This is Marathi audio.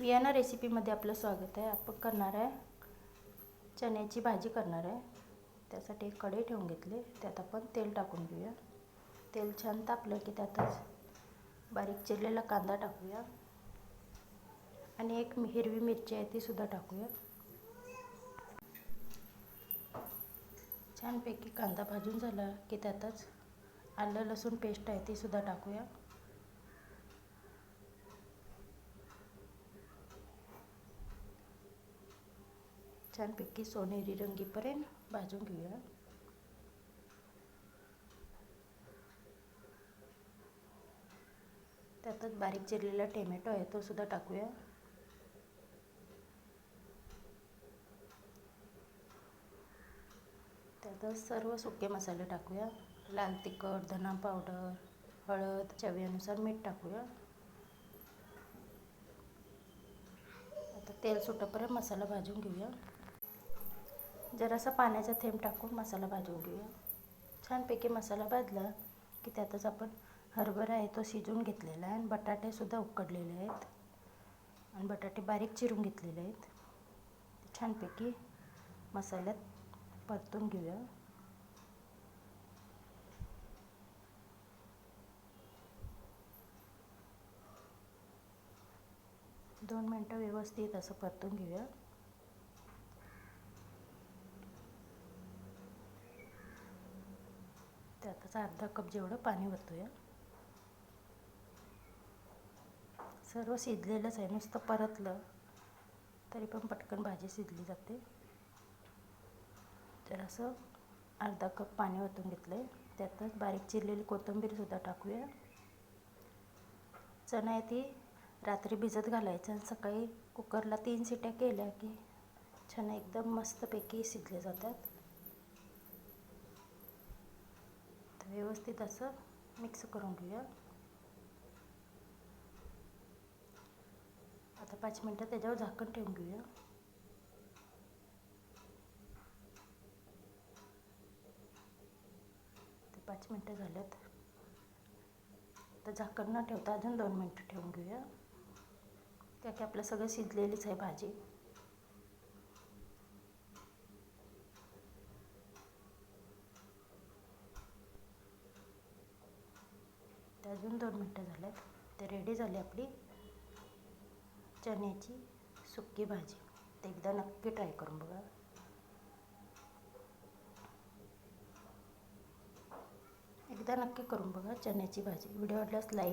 वियाना रेसिपीमध्ये आपलं स्वागत आहे. आपण करणार आहे चण्याची भाजी करणार आहे. त्यासाठी एक कढई ठेवून घेतली. त्यात आपण तेल टाकून घेऊया. तेल छान तापलं की त्यातच बारीक चिरलेला कांदा टाकूया. आणि एक हिरवी मिरची आहे ती सुद्धा टाकूया. छानपैकी कांदा भाजून झाला की त्यातच आलं लसूण पेस्ट आहे ती सुद्धा टाकूया. छानपैकी सोनेरी रंगीपर्यंत भाजून घेऊया. त्यातच बारीक चिरलेला टोमॅटो आहे तो सुद्धा टाकूया. त्यातच सर्व सुके मसाले टाकूया. लाल तिखट धना पावडर हळद चवीनुसार मीठ टाकूया. आता तेल सुटेपर्यंत मसाला भाजून घेऊया. जरासा पाण्याचा थेंब टाकून मसाला भाजून घेऊया. छानपैकी मसाला भाजला की त्यातच आपण हरभरा आहे तो शिजून घेतलेला आहे आणि बटाटेसुद्धा उकडलेले आहेत. आणि बटाटे बारीक चिरून घेतलेले आहेत. छानपैकी मसाल्यात परतून घेऊया. दोन मिनटं व्यवस्थित असं परतून घेऊया. त्याचा अर्धा कप जेवढं पाणी ओतूया. सर्व शिजलेलंच आहे नुसतं परतलं तरी पण पटकन भाजी शिजली जाते. तर असं अर्धा कप पाणी ओतून घेतलं आहे त्यातच बारीक चिरलेली कोथिंबीरसुद्धा टाकूया. चणा आहे ती रात्री भिजत घालायचं आणि सकाळी कुकरला तीन शिट्या केल्या की छान एकदम मस्तपैकी शिजले जातात तर व्यवस्थित असं मिक्स करून घेऊया. आता पाच मिनटं त्याच्यावर झाकण ठेवून घेऊया. ते पाच मिनटं झाल्यात. तर झाकण न ठेवता अजून दोन मिनटं ठेवून घेऊया. त्या की आपलं सगळं शिजलेलीच आहे भाजी. ते अजून दोन मिनटं झाल्यात ते रेडी झाली आपली चण्याची सुकी भाजी. ते एकदा नक्की ट्राय करून बघा. एकदा नक्की करून बघा चण्याची भाजी. व्हिडिओ आवडल्यास लाईक